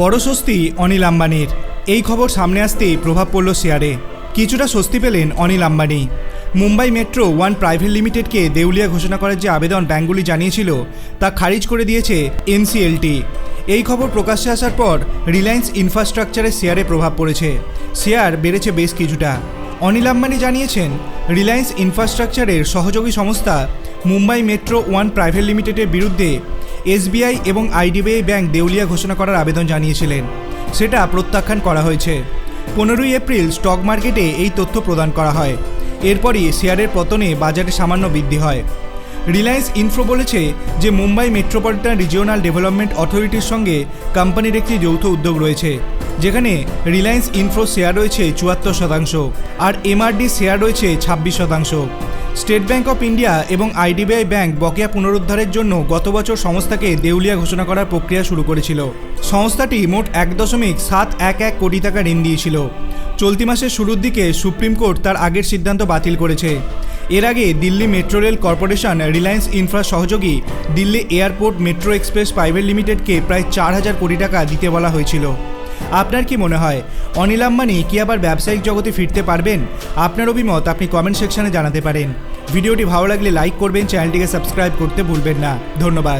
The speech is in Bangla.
বড় স্বস্তি অনিল আম্বানির। এই খবর সামনে আসতেই প্রভাব পড়ল শেয়ারে। কিছুটা স্বস্তি পেলেন Anil Ambani. Mumbai metro one private লিমিটেডকে দেউলিয়া ঘোষণা করার যে আবেদন ব্যাঙ্কগুলি জানিয়েছিল, তা খারিজ করে দিয়েছে এনসিএলটি। এই খবর প্রকাশ্যে আসার পর রিলায়েন্স ইনফ্রাস্ট্রাকচারের শেয়ারে প্রভাব পড়েছে। শেয়ার বেড়েছে বেশ কিছুটা। অনিল আম্বানি জানিয়েছেন, রিলায়েন্স ইনফ্রাস্ট্রাকচারের সহযোগী সংস্থা মুম্বাই মেট্রো ওয়ান প্রাইভেট লিমিটেডের বিরুদ্ধে এসবিআই এবং আইডিবিআই ব্যাংক দেউলিয়া ঘোষণা করার আবেদন জানিয়েছিলেন। সেটা প্রত্যাখ্যান করা হয়েছে। পনেরোই এপ্রিল স্টক মার্কেটে এই তথ্য প্রদান করা হয়। এরপরই শেয়ারের পতনে বাজারে সামান্য বৃদ্ধি হয়। রিলায়েন্স ইনফ্রো বলেছে যে, মুম্বাই মেট্রোপলিটন রিজিওনাল ডেভেলপমেন্ট অথরিটির সঙ্গে কোম্পানির একটি যৌথ উদ্যোগ রয়েছে, যেখানে রিলায়েন্স ইনফ্রো শেয়ার রয়েছে চুয়াত্তর শতাংশ আর এমআরডি শেয়ার রয়েছে ছাব্বিশ শতাংশ। স্টেট ব্যাংক অফ ইন্ডিয়া এবং আইডিবিআই ব্যাংক বকেয়া পুনরুদ্ধারের জন্য গত বছর সংস্থাকে দেউলিয়া ঘোষণা করার প্রক্রিয়া শুরু করেছিল। সংস্থাটি মোট এক দশমিক সাত এক এক কোটি টাকা ঋণ দিয়েছিল। চলতি মাসের শুরুর দিকে সুপ্রিম কোর্ট তার আগের সিদ্ধান্ত বাতিল করেছে। এর আগে Delhi metro rail corporation Reliance infra সহযোগী Delhi airport metro express private লিমিটেডকে প্রায় চার হাজার কোটি টাকা দিতে বলা হয়েছিল। আপনার কি মনে হয়? অনিল আম্বানি কি আবার ব্যবসায়িক জগতে ফিরতে পারবেন? আপনার অভিমত আপনি কমেন্ট সেকশনে জানাতে পারেন। ভিডিওটি ভালো লাগলে লাইক করবেন চ্যানেলটিকে সাবস্ক্রাইব করতে ভুলবেন না। ধন্যবাদ।